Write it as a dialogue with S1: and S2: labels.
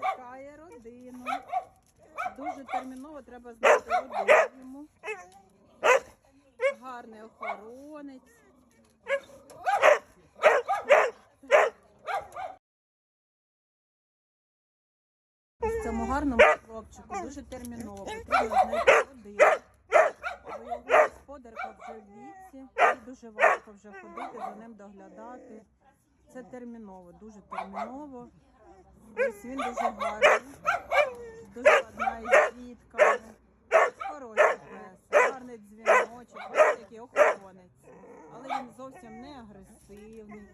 S1: Шукає родину. Дуже терміново треба знайти родину йому. Гарний охоронець. Цьому гарному хлопчику дуже терміново потрібно знайти родину. Бо його господарка вже в віці, і дуже важко вже ходити, за ним доглядати. Це терміново, дуже терміново. Ось він дуже гарний, дуже ладна і дітками. Хороший пес, гарний дзвіночок, ось який охоронець. Але він зовсім не агресивний.